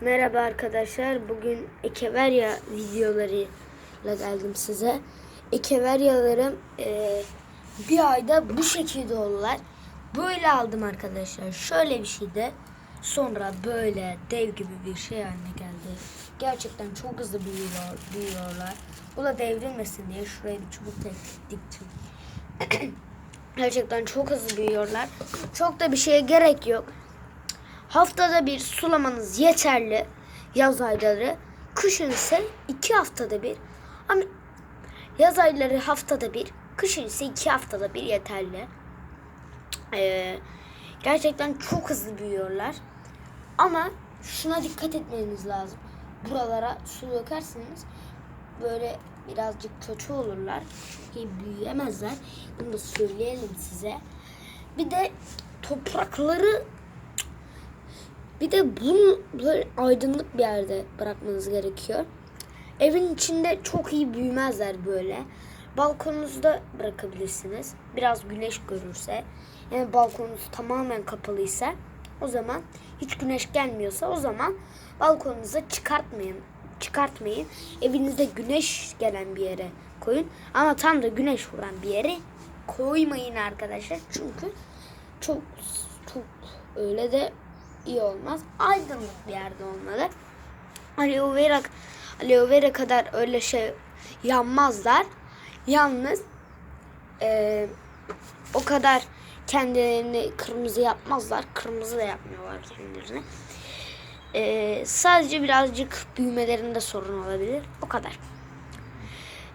Merhaba arkadaşlar. Bugün Ekeverya videolarıyla geldim size. Ekeveryalarım eee bir ayda bu şekilde oldular. Böyle aldım arkadaşlar. Şöyle bir şeydi. Sonra böyle dev gibi bir şey haline geldi. Gerçekten çok hızlı büyüyor, büyüyorlar. Bu da devrilmesin diye şuraya bir çubuk diktim. Gerçekten çok hızlı büyüyorlar. Çok da bir şeye gerek yok. Haftada bir sulamanız yeterli yaz ayları. Kışın ise iki haftada bir. Ama yaz ayları haftada bir, kışın ise iki haftada bir yeterli. Ee, gerçekten çok hızlı büyüyorlar. Ama şuna dikkat etmeniz lazım. Buralara su dökerseniz böyle birazcık kötü olurlar. Büyüyemezler. Bunu da söyleyelim size. Bir de toprakları bir de bunu böyle aydınlık bir yerde bırakmanız gerekiyor. Evin içinde çok iyi büyümezler böyle. Balkonunuzda bırakabilirsiniz. Biraz güneş görürse. Yani balkonunuz tamamen kapalıysa o zaman hiç güneş gelmiyorsa o zaman balkonunuza çıkartmayın. Çıkartmayın. Evinizde güneş gelen bir yere koyun. Ama tam da güneş vuran bir yere koymayın arkadaşlar. Çünkü çok çok öyle de iyi olmaz. Aydınlık bir yerde olmalı. Aloe vera, aloe vera kadar öyle şey yanmazlar. Yalnız eee, o kadar kendilerini kırmızı yapmazlar. Kırmızı da yapmıyorlar kendilerini. Eee, sadece birazcık büyümelerinde sorun olabilir. O kadar.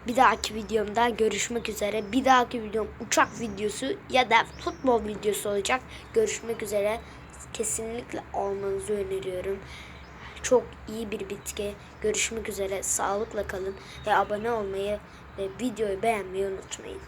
Bir dahaki videomda görüşmek üzere. Bir dahaki videom uçak videosu ya da futbol videosu olacak. Görüşmek üzere. Kesinlikle almanızı öneriyorum. Çok iyi bir bitki. Görüşmek üzere. Sağlıkla kalın ve abone olmayı ve videoyu beğenmeyi unutmayın.